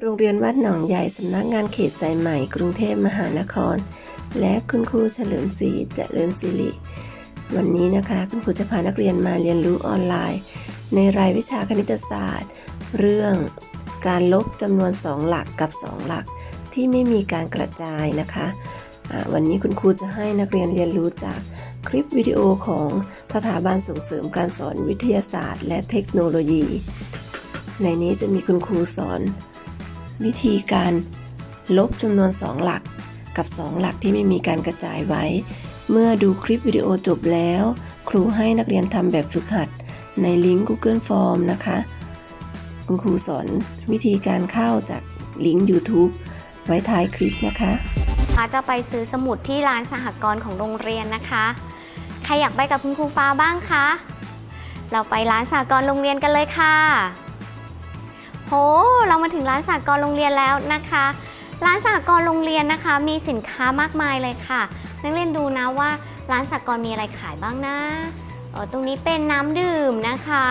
โรงเรียนวัดหนองใหญ่สำนักงานเขตสายใหม่ กรุงเทพมหานคร และคุณครูเฉลิมศรีเจริญศิริวันนี้นะคะคุณครูจะพานักเรียนมาเรียนรู้ออนไลน์ ในรายวิชาคณิตศาสตร์ เรื่องการลบจำนวน 2 หลักกับ 2 หลักที่ไม่มีการกระจายนะคะวันนี้คุณครูจะให้นักเรียนเรียนรู้จากคลิปวิดีโอของสถาบันส่งเสริมการสอนวิทยาศาสตร์ และเทคโนโลยี ในนี้จะมีคุณครูสอน วิธีการลบจำนวน 2 หลักกับ 2 หลักที่ไม่มีการกระจายไว้ เมื่อดูคลิปวิดีโอจบแล้ว ครูให้นักเรียนทำแบบฝึกหัดในลิงก์ Google Form นะคะ คุณครูสอนวิธีการเข้าจากลิงก์ YouTube ไว้ท้ายคลิปนะคะฟ้าจะไปซื้อสมุดที่ร้านสหกรณ์ของโรงเรียนนะคะ ใครอยากไปกับคุณครูฟ้าบ้างคะ เราไปร้านสหกรณ์โรงเรียนกันเลยค่ะ หเรามาถึงร้านสหกรณ์โรงเรียนแล้วนะคะ ร้านสหกรณ์โรงเรียนนะคะ มีสินค้ามากมายเลยค่ะ นักเรียนดูนะว่าร้านสหกรณ์มีอะไรขายบ้างนะออตรงนี้เป็นน้ำดื่มนะคะ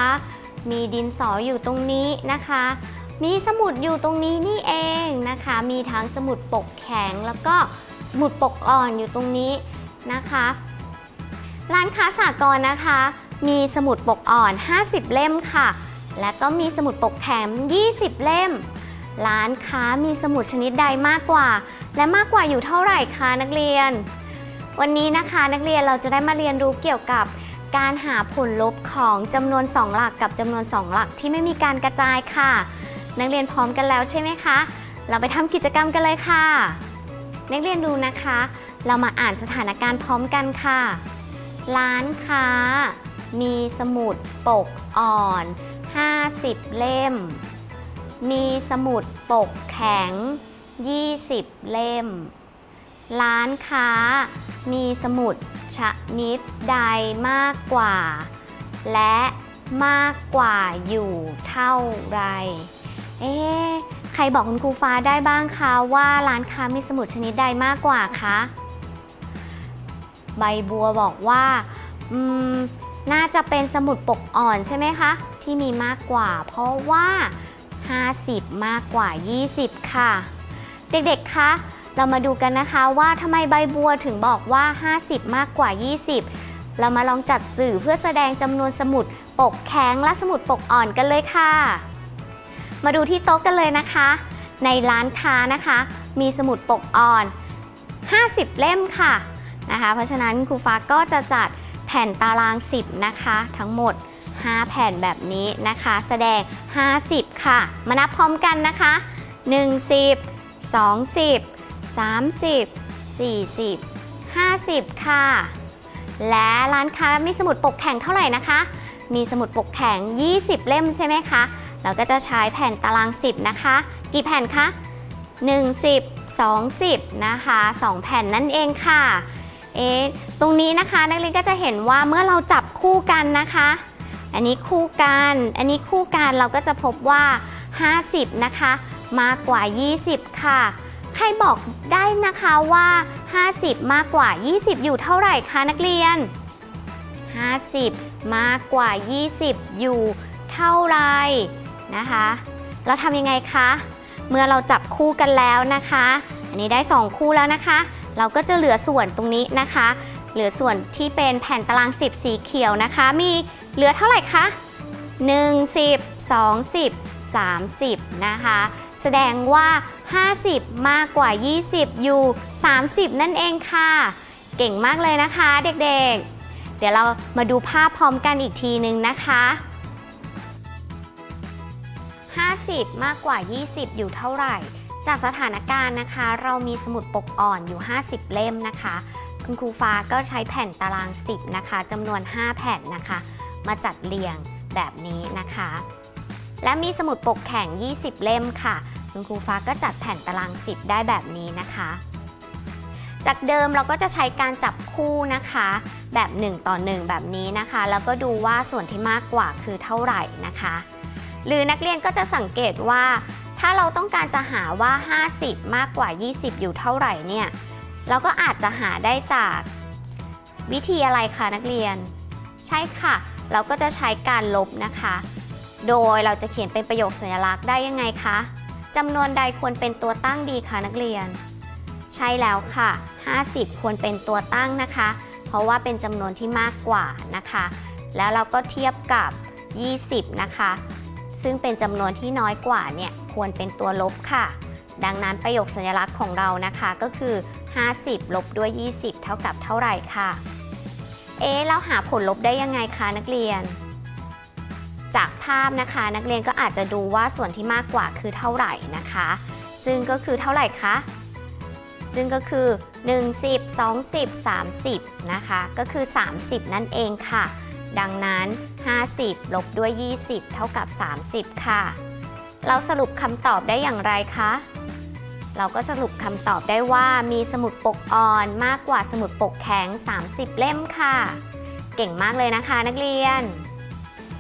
มีดินสออยู่ตรงนี้นะคะ มีสมุดอยู่ตรงนี้นี่เองนะคะ มีทั้งสมุดปกแข็งแล้วก็สมุดปกอ่อนอยู่ตรงนี้นะคะ ร้านค้าสากลนะคะ มีสมุดปกอ่อน 50 เล่มค่ะ และก็มีสมุดปกแถม 20 เล่ม ร้านค้ามีสมุดชนิดใดมากกว่า และมากกว่าอยู่เท่าไหร่คะนักเรียน วันนี้นะคะนักเรียนเราจะได้มาเรียนรู้เกี่ยวกับการหาผลลบของจำนวน 2 หลักกับจำนวน 2 หลักที่ไม่มีการกระจายค่ะ นักเรียนพร้อมกันแล้วใช่ไหมคะ เราไปทำกิจกรรมกันเลยค่ะ นักเรียนดูนะคะ เรามาอ่านสถานการณ์พร้อมกันค่ะ ร้านค้า มีสมุดปกอ่อน 50 เล่ม มีสมุดปกแข็ง 20 เล่ม ร้านค้ามีสมุดชนิดใดมากกว่า และมากกว่าอยู่เท่าไร เอ๊ะใครบอกคุณครูฟ้าได้บ้างคะว่าร้านค้ามีสมุดชนิดใดมากกว่าคะ ใบบัวบอกว่าอืมน่าจะเป็นสมุดปกอ่อนใช่ไหมคะ ที่มีมากกว่า เพราะว่า 50 มากกว่า 20 ค่ะ เด็กๆ คะ เรามาดูกันนะคะว่าทำไมใบบัวถึงบอกว่า 50 มากกว่า 20 เรามาลองจัดสื่อเพื่อแสดงจำนวนสมุดปกแข็งและสมุดปกอ่อนกันเลยค่ะ มาดูที่โต๊ะกันเลยนะคะ ในร้านค้านะคะ มีสมุดปกอ่อน 50 เล่มค่ะนะคะ เพราะฉะนั้นครูฟ้าก็จะจัดแผ่นตาราง 10 นะคะ ทั้งหมด 5 แผ่นแบบนี้นะคะ แสดง 50 ค่ะ มานับพร้อมกันนะคะ 10 20 30 40 50 ค่ะ และร้านค้ามีสมุดปกแข็งเท่าไหร่นะคะ มีสมุดปกแข็ง 20 เล่มใช่ไหมคะ เราก็จะใช้แผ่นตาราง 10 นะคะ กี่แผ่นคะ10 20 นะคะ 2 แผ่นนั่นเองค่ะ เอ๊ะ ตรงนี้นะคะนักเรียนก็จะเห็นว่าเมื่อเราจับคู่กันนะคะ อันนี้คู่กัน อันนี้คู่กันเราก็จะพบว่า 50 นะคะ มากกว่า 20 ค่ะ ใครบอกได้นะคะว่า 50 มากกว่า 20 อยู่เท่าไหร่คะนักเรียน 50 มากกว่า 20 อยู่เท่าไหร่นะคะ เราทำยังไงคะ เมื่อเราจับคู่กันแล้วนะคะ อันนี้ได้ 2 คู่แล้วนะคะ เราก็จะเหลือส่วนตรงนี้นะคะ หลือส่วนที่เป็นแผ่นตาราง 10 สีเขียวนะคะ มีเหลือเท่าไหร่คะ1 10 20 30 นะคะ แสดงว่า 50 มากกว่า 20 อยู่ 30 นั่นเองค่ะ เก่งมากเลยนะคะเด็กๆ เดี๋ยวเรามาดูภาพพร้อมกันอีกทีนึงนะคะ 50 มากกว่า 20 อยู่เท่าไหร่ จากสถานการณ์นะคะ เรามีสมุดปกอ่อนอยู่ 50 เล่มนะคะ คุณครูฟ้าก็ใช้แผ่นตาราง 10 นะคะจำนวน 5 แผ่นนะคะ มาจัดเรียงแบบนี้นะคะ และมีสมุดปกแข็ง 20 เล่มค่ะ คุณครูฟ้าก็จัดแผ่นตาราง 10 ได้แบบนี้นะคะ จากเดิมเราก็จะใช้การจับคู่นะคะ แบบ 1 ต่อ 1 แบบนี้นะคะ แล้วก็ดูว่าส่วนที่มากกว่าคือเท่าไหร่นะคะ หรือนักเรียนก็จะสังเกตว่า ถ้าเราต้องการจะหาว่า 50 มากกว่า 20 อยู่เท่าไหร่เนี่ย เราก็อาจจะหาได้จากวิธีอะไรคะนักเรียน ใช่ค่ะ เราก็จะใช้การลบนะคะ โดยเราจะเขียนเป็นประโยคสัญลักษณ์ได้ยังไงคะจำนวนใดควรเป็นตัวตั้งดีคะนักเรียน ใช่แล้วค่ะ 50 ควรเป็นตัวตั้งนะคะ เพราะว่าเป็นจำนวนที่มากกว่านะคะ แล้วเราก็เทียบกับ 20 นะคะ ซึ่งเป็นจำนวนที่น้อยกว่าเนี่ยควรเป็นตัวลบค่ะ ดังนั้นประโยคสัญลักษณ์ของเรานะคะก็คือ 50 ลบด้วย 20 เท่ากับเท่าไหร่ค่ะ เอ๊เราหาผลลบได้ยังไงคะนักเรียน จากภาพนะคะนักเรียนก็อาจจะดูว่าส่วนที่มากกว่าคือเท่าไหร่นะคะ ซึ่งก็คือเท่าไหร่คะซึ่งก็คือ1 10 20 30 นะคะ ก็คือ 30 นั่นเองค่ะ ดังนั้น 50 ลบด้วย 20 เท่ากับ 30 ค่ะ เราสรุปคำตอบได้อย่างไรคะ เราก็สรุปคำตอบได้ว่ามีสมุดปกอ่อนมากกว่าสมุดปกแข็ง 30 เล่มค่ะ เก่งมากเลยนะคะนักเรียน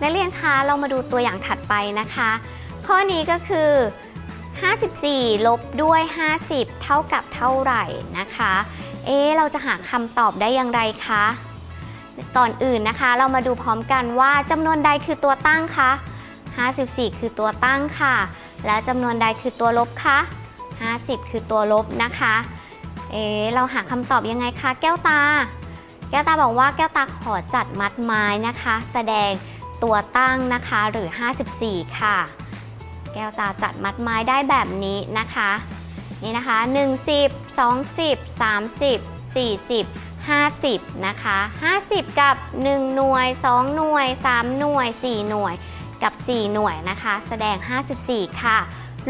นักเรียนคะเรามาดูตัวอย่างถัดไปนะคะ ข้อนี้ก็คือ 54 ลบด้วย 50 เท่ากับเท่าไหร่นะคะ เอ๊เราจะหาคำตอบได้อย่างไรคะ ก่อนอื่นนะคะ เรามาดูพร้อมกันว่าจำนวนใดคือตัวตั้งคะ 54 คือตัวตั้งค่ะ และจำนวนใดคือตัวลบคะ50 คือตัวลบนะคะ เอ๊เราหาคำตอบยังไงคะ แก้วตา แก้วตาบอกว่าแก้วตาขอจัดมัดไม้นะคะ แสดงตัวตั้งนะคะหรือ 54 ค่ะ แก้วตาจัดมัดไม้ได้แบบนี้นะคะ นี่นะคะ 10 20 30 40 50 นะคะ 50 กับ 1 หน่วย 2 หน่วย 3 หน่วย 4 หน่วย กับ 4 หน่วยนะคะ แสดง 54 ค่ะ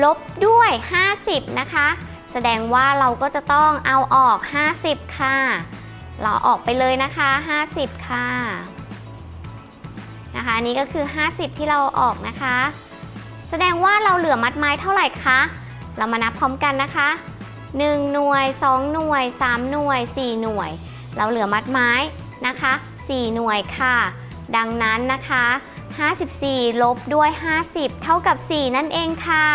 ลบด้วย 50 นะคะ แสดงว่าเราก็จะต้องเอาออก 50 ค่ะ เราออกไปเลยนะคะ 50 ค่ะ นะคะนนี้ก็คือ 50 ที่เราออกนะคะ แสดงว่าเราเหลือมัดไม้เท่าไหร่คะ เรามานับพร้อมกันนะคะ 1 หน่วย 2 หน่วย 3 หน่วย 4 หน่วย เราเหลือมัดไม้นะคะ 4 หน่วยค่ะ ดังนั้นนะคะ 54 ลบด้วย 50 เท่ากับ 4 นั่นเองค่ะ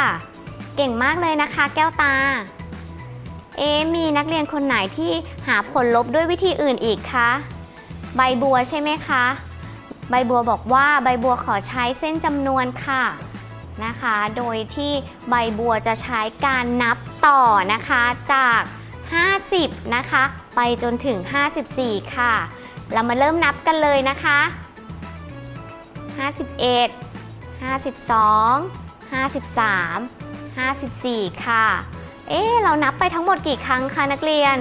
เก่งมากเลยนะคะ แก้วตา เอ๊มีนักเรียนคนไหนที่หาผลลบด้วยวิธีอื่นอีกคะใบบัวใช่ไหมคะ ใบบัวบอกว่าใบบัวขอใช้เส้นจำนวนค่ะนะคะ โดยที่ใบบัวจะใช้การนับต่อนะคะจาก 50 นะคะ ไปจนถึง 54 ค่ะ เรามาเริ่มนับกันเลยนะคะ 51 52 53 54 ค่ะ เอ๊เรานับไปทั้งหมดกี่ครั้งคะนักเรียน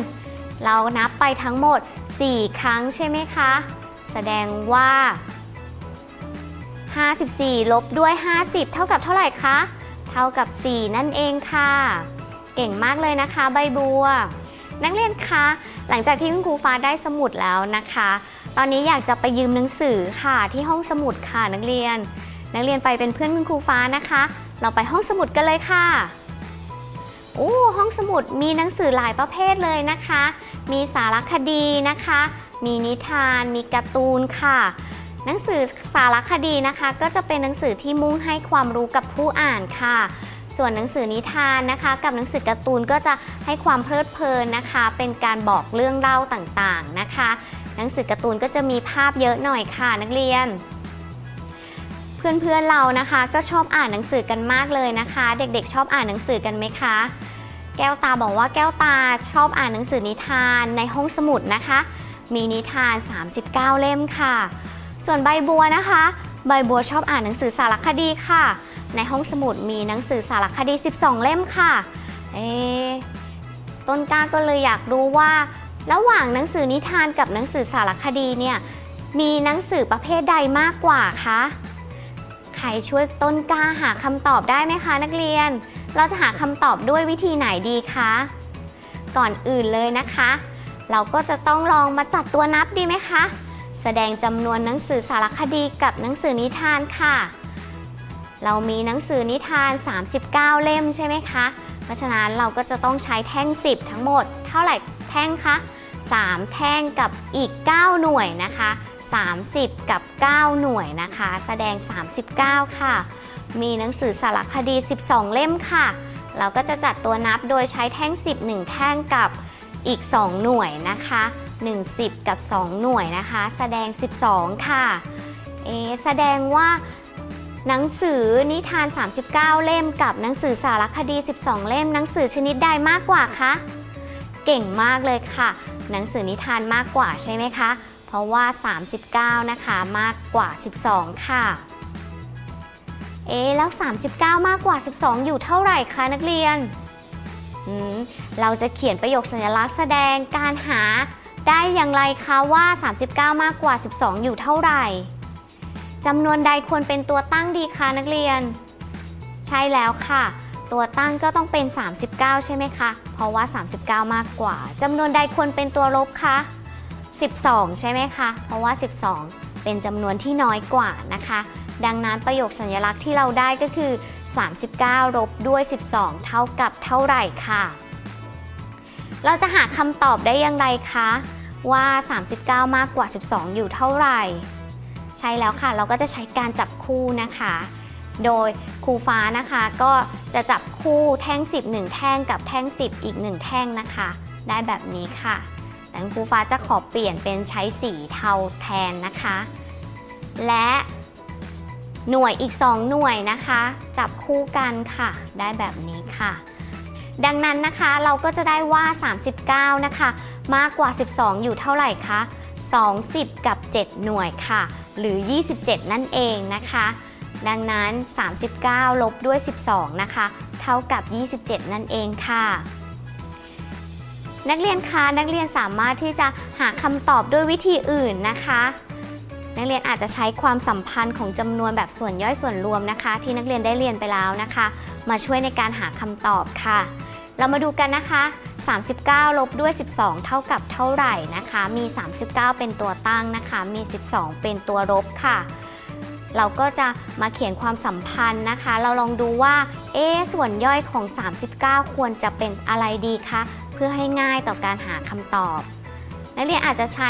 เรานับไปทั้งหมด 4 ครั้งใช่ไหมคะ แสดงว่า 54 ลบด้วย 50 เท่ากับเท่าไหร่คะ เท่ากับ 4 นั่นเองค่ะ เก่งมากเลยนะคะ ใบบัว นักเรียนคะ หลังจากที่คุณครูฟ้าได้สมุดแล้วนะคะ ตอนนี้อยากจะไปยืมหนังสือค่ะที่ห้องสมุดค่ะนักเรียน นักเรียนไปเป็นเพื่อนคุณครูฟ้านะคะ เราไปห้องสมุดกันเลยค่ะโอ้ห้องสมุดมีหนังสือหลายประเภทเลยนะคะ มีสารคดีนะคะ มีนิทาน มีการ์ตูนค่ะ หนังสือสารคดีนะคะ ก็จะเป็นหนังสือที่มุ่งให้ความรู้กับผู้อ่านค่ะ ส่วนหนังสือนิทานนะคะ กับหนังสือการ์ตูนก็จะให้ความเพลิดเพลินนะคะ เป็นการบอกเรื่องเล่าต่างๆนะคะ หนังสือการ์ตูนก็จะมีภาพเยอะหน่อยค่ะนักเรียน เพื่อนๆเรานะคะ ก็ชอบอ่านหนังสือกันมากเลยนะคะ เด็กๆ ชอบอ่านหนังสือกันไหมคะแก้วตาบอกว่าแก้วตาชอบอ่านหนังสือนิทานในห้องสมุดนะคะ มีนิทาน 39 เล่มค่ะ ส่วนใบบัวนะคะ ใบบัวชอบอ่านหนังสือสารคดีค่ะ ในห้องสมุดมีหนังสือสารคดี 12 เล่มค่ะ เอต้นกล้าก็เลยอยากรู้ว่า ระหว่างหนังสือนิทานกับหนังสือสารคดีเนี่ยมีหนังสือประเภทใดมากกว่าคะใครช่วยต้นกล้าหาคำตอบได้ไหมคะ นักเรียน เราจะหาคำตอบด้วยวิธีไหนดีคะ ก่อนอื่นเลยนะคะ เราก็จะต้องลองมาจัดตัวนับดีไหมคะ แสดงจำนวนหนังสือสารคดีกับหนังสือนิทานค่ะ เรามีหนังสือนิทาน 39 เล่มใช่ไหมคะ เพราะฉะนั้นเราก็จะต้องใช้แท่ง 10 ทั้งหมด เท่าไหร่แท่งคะ 3 แท่งกับอีก 9 หน่วยนะคะ 30 กับ 9 หน่วยนะคะ แสดง 39 ค่ะ มีหนังสือสารคดี 12 เล่มค่ะ เราก็จะจัดตัวนับโดยใช้แท่ง 10 1 แท่งกับอีก 2 หน่วยนะคะ1 10 กับ 2 หน่วยนะคะ แสดง 12 ค่ะ เอะแสดงว่าหนังสือนิทาน 39 เล่มกับหนังสือสารคดี 12 เล่ม หนังสือชนิดใดมากกว่าคะ เก่งมากเลยค่ะ หนังสือนิทานมากกว่าใช่ไหมคะ เพราะว่า 39 นะคะมากกว่า 12 ค่ะ เอ๊ะแล้ว 39 มากกว่า 12 อยู่เท่าไหร่คะนักเรียนอืมเราจะเขียนประโยคสัญลักษณ์แสดงการหาได้อย่างไรคะว่า 39 มากกว่า 12 อยู่เท่าไหร่จำนวนใดควรเป็นตัวตั้งดีคะนักเรียน ใช่แล้วค่ะ ตัวตั้งก็ต้องเป็น 39 ใช่ไหมคะ เพราะว่า 39 มากกว่าจำนวนใดควรเป็นตัวลบคะ 12 ใช่ไหมคะ เพราะว่า 12 เป็นจำนวนที่น้อยกว่านะคะ ดังนั้นประโยคสัญลักษณ์ที่เราได้ก็คือ 39ลบด้วย 12 เท่ากับเท่าไหร่ค่ะ เราจะหาคำตอบได้อย่างไรคะว่า 39 มากกว่า 12 อยู่เท่าไหร่ ใช่แล้วค่ะ เราก็จะใช้การจับคู่นะคะ โดยครูฟ้านะคะก็จะจับคู่แท่ง 10 1 แท่งกับแท่ง 10 อีก 1 แท่งนะคะ ได้แบบนี้ค่ะแต่ครูฟ้าจะขอเปลี่ยนเป็นใช้สีเทาแทนนะคะ และหน่วยอีก 2 หน่วยนะคะ จับคู่กันค่ะ ได้แบบนี้ค่ะ ดังนั้นนะคะเราก็จะได้ว่า 39 นะคะ มากกว่า 12 อยู่เท่าไหร่คะ20 กับ 7 หน่วยค่ะ หรือ 27 นั่นเองนะคะ ดังนั้น 39 ลบด้วย 12 นะคะ เท่ากับ 27 นั่นเองค่ะ นักเรียนคะ นักเรียนสามารถที่จะหาคำตอบด้วยวิธีอื่นนะคะ นักเรียนอาจจะใช้ความสัมพันธ์ของจำนวนแบบส่วนย่อยส่วนรวมนะคะ ที่นักเรียนได้เรียนไปแล้วนะคะ มาช่วยในการหาคำตอบค่ะ เรามาดูกันนะคะ 39 ลบด้วย 12 เท่ากับเท่าไหร่นะคะ มี 39 เป็นตัวตั้งนะคะ มี 12 เป็นตัวลบค่ะ เราก็จะมาเขียนความสัมพันธ์นะคะ เราลองดูว่าเอ๊ส่วนย่อยของ 39 ควรจะเป็นอะไรดีคะเพื่อให้ง่ายต่อการหาคำตอบ นักเรียนอาจจะใช้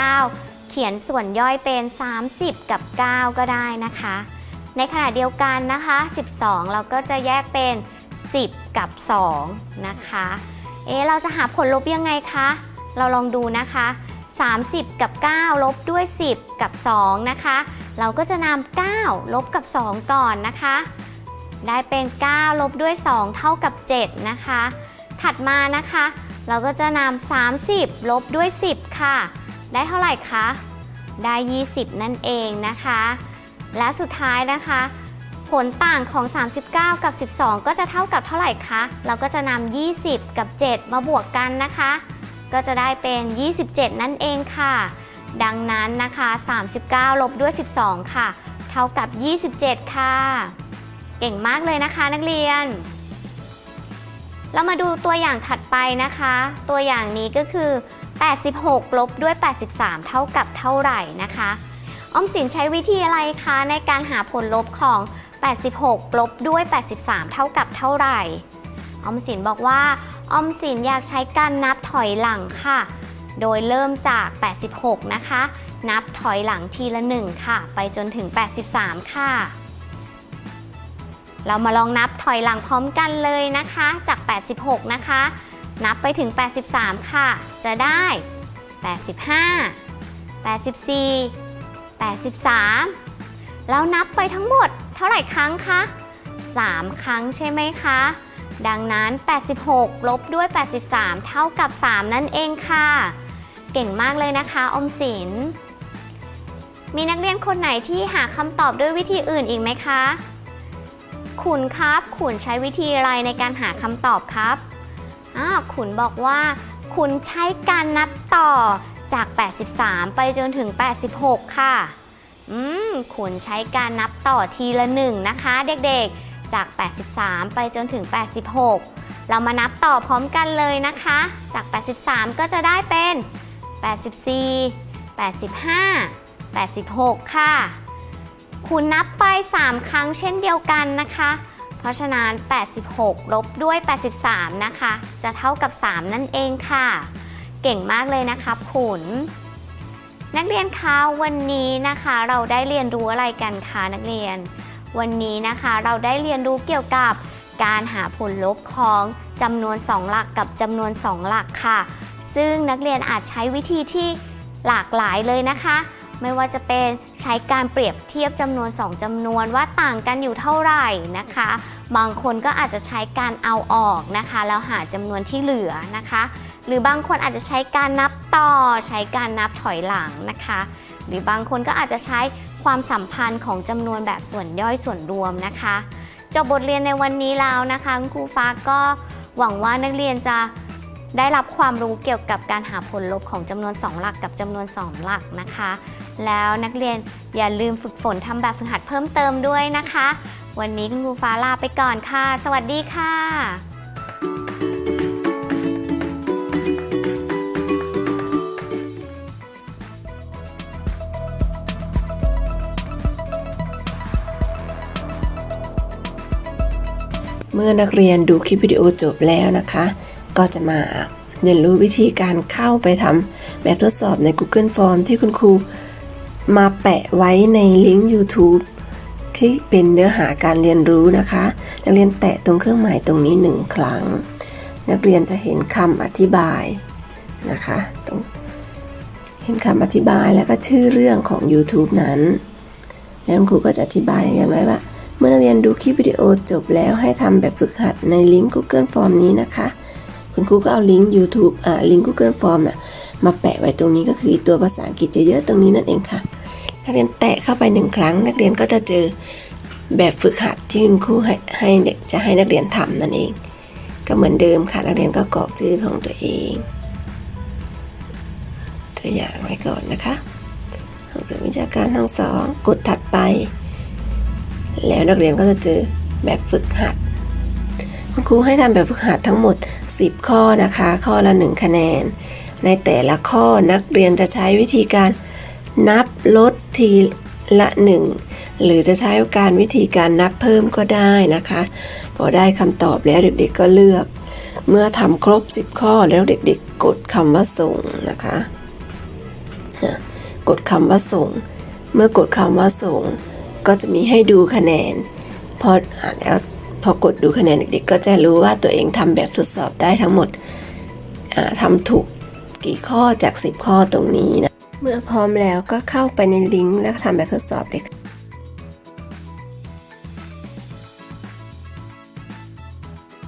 39 เขียนส่วนย่อยเป็น 30 กับ 9 ก็ได้นะคะ ในขณะเดียวกันนะคะ 12 เราก็จะแยกเป็น 10 กับ 2 นะคะ เอ๊เราจะหาผลลบยังไงคะ เราลองดูนะคะ 30 กับ 9 ลบด้วย 10 กับ 2 นะคะ เราก็จะนำ9ลบกับ 2 ก่อนนะคะ ได้เป็น 9 ลบด้วย 2 เท่ากับ 7 นะคะ ถัดมานะคะ เราก็จะนำ30 ลบด้วย 10 ค่ะ ได้เท่าไหร่คะ ได้ 20 นั่นเองนะคะ และสุดท้ายนะคะ ผลต่างของ 39 กับ 12 ก็จะเท่ากับเท่าไหร่คะ เราก็จะนำ20 กับ 7 มาบวกกันนะคะ ก็จะได้เป็น 27 นั่นเองค่ะ ดังนั้นนะคะ 39 ลบด้วย 12 ค่ะ เท่ากับ 27 ค่ะ เก่งมากเลยนะคะนักเรียน เรามาดูตัวอย่างถัดไปนะคะ ตัวอย่างนี้ก็คือ 86 ลบด้วย 83 เท่ากับเท่าไหร่นะคะ ออมสินใช้วิธีอะไรคะในการหาผลลบของ 86 ลบด้วย 83 เท่ากับเท่าไหร่ ออมสินบอกว่า ออมสินอยากใช้การนับถอยหลังค่ะ โดยเริ่มจาก 86 นะคะ นับถอยหลังทีละ 1 ค่ะ ไปจนถึง 83 ค่ะ เรามาลองนับถอยหลังพร้อมกันเลยนะคะ จาก 86 นะคะ นับไปถึง 83 ค่ะ จะได้ 85 84 83 แล้วนับไปทั้งหมดเท่าไหร่ครั้งคะ 3 ครั้งใช่ไหมคะดังนั้น 86 ลบด้วย 83 เท่ากับ 3 นั่นเองค่ะ เก่งมากเลยนะคะอมสิน มีนักเรียนคนไหนที่หาคำตอบด้วยวิธีอื่นอีกไหมคะ ขุนครับ ขุนใช้วิธีอะไรในการหาคำตอบครับอ้าขุนบอกว่า ขุนใช้การนับต่อจาก 83 ไปจนถึง 86 ค่ะ อืม ขุนใช้การนับต่อทีละหนึ่งนะคะ เด็กๆ จาก 83 ไปจนถึง 86 เรามานับต่อพร้อมกันเลยนะคะ จาก 83 ก็จะได้เป็น 84 85 86 ค่ะ คุณนับไป 3 ครั้งเช่นเดียวกันนะคะ เพราะฉะนั้น 86 ลบด้วย 83 นะคะ จะเท่ากับ 3 นั่นเองค่ะ เก่งมากเลยนะคะขุนนักเรียนคะวันนี้นะคะเราได้เรียนรู้อะไรกันคะนักเรียน วันนี้นะคะเราได้เรียนรู้เกี่ยวกับการหาผลลบของจำนวน 2 หลักกับจำนวน 2 หลักค่ะ ซึ่งนักเรียนอาจใช้วิธีที่หลากหลายเลยนะคะ ไม่ว่าจะเป็นใช้การเปรียบเทียบจำนวน 2จำนวนว่าต่างกันอยู่เท่าไหร่นะคะ บางคนก็อาจจะใช้การเอาออกนะคะแล้วหาจำนวนที่เหลือนะคะ หรือบางคนอาจจะใช้การนับต่อ ใช้การนับถอยหลังนะคะ หรือบางคนก็อาจจะใช้ความสัมพันธ์ของจำนวนแบบส่วนย่อยส่วนรวมนะคะจบบทเรียนในวันนี้แล้วนะคะคุณครูฟ้าก็หวังว่านักเรียนจะ ได้รับความรู้เกี่ยวกับการหาผลลบของจำนวน 2 หลักกับจำนวน 2 หลักนะคะ แล้วนักเรียนอย่าลืมฝึกฝนทำแบบฝึกหัดเพิ่มเติมด้วยนะคะ วันนี้คุณครูฟ้าลาไปก่อนค่ะ สวัสดีค่ะเมื่อนักเรียนดูคลิปวิดีโอจบแล้วนะคะ ก็จะมาเรียนรู้วิธีการเข้าไปทำแบบทดสอบใน Google Form ที่คุณครูมาแปะไว้ในลิงก์ YouTube ที่เป็นเนื้อหาการเรียนรู้นะคะ นักเรียนแตะตรงเครื่องหมายตรงนี้หนึ่งครั้ง นักเรียนจะเห็นคำอธิบายนะคะตรงเห็นคำอธิบายแล้วก็ชื่อเรื่องของ YouTube นั้น แล้วคุณครูก็จะอธิบายอย่างไรว่า เมื่อนักเรียนดูคลิปวิดีโอจบแล้วให้ทำแบบฝึกหัดในลิงก์ Google Form นี้นะคะ คุณครูก็เอาลิงก์ YouTube อ่าลิงก์ Google Form น่ะมาแปะไว้ตรงนี้ก็คือตัวภาษาอังกฤษจะเยอะตรงนี้นั่นเองค่ะ นักเรียนแตะเข้าไปหนึ่งครั้ง นักเรียนก็จะเจอแบบฝึกหัดที่คุณครูให้ให้เด็กจะให้นักเรียนทำนั่นเอง ก็เหมือนเดิมค่ะนักเรียนก็กรอกชื่อของตัวเอง ตัวอย่างไว้ก่อนนะคะห้องสมุดวิชาการห้องสองกดถัดไป แล้วนักเรียนก็จะเจอแบบฝึกหัด คุณครูให้ทำแบบฝึกหัดทั้งหมด 10 ข้อนะคะ ข้อละ 1 คะแนน ในแต่ละข้อนักเรียนจะใช้วิธีการนับลดทีละ 1 หรือจะใช้การวิธีการนับเพิ่มก็ได้นะคะ พอได้คำตอบแล้วเด็กๆก็เลือก เมื่อทำครบ 10 ข้อแล้วเด็กๆ กดคำว่าส่งนะคะอะกดคำว่าส่ง เมื่อกดคำว่าส่ง ก็จะมีให้ดูคะแนนพออ่านแล้ว พอกดดูคะแนนเด็กๆก็จะรู้ว่าตัวเองทำแบบทดสอบได้ทั้งหมดอ่าทำถูกกี่ข้อจาก 10 ข้อตรงนี้นะ เมื่อพร้อมแล้วก็เข้าไปในลิงก์แล้วทำแบบทดสอบเลยค่ะ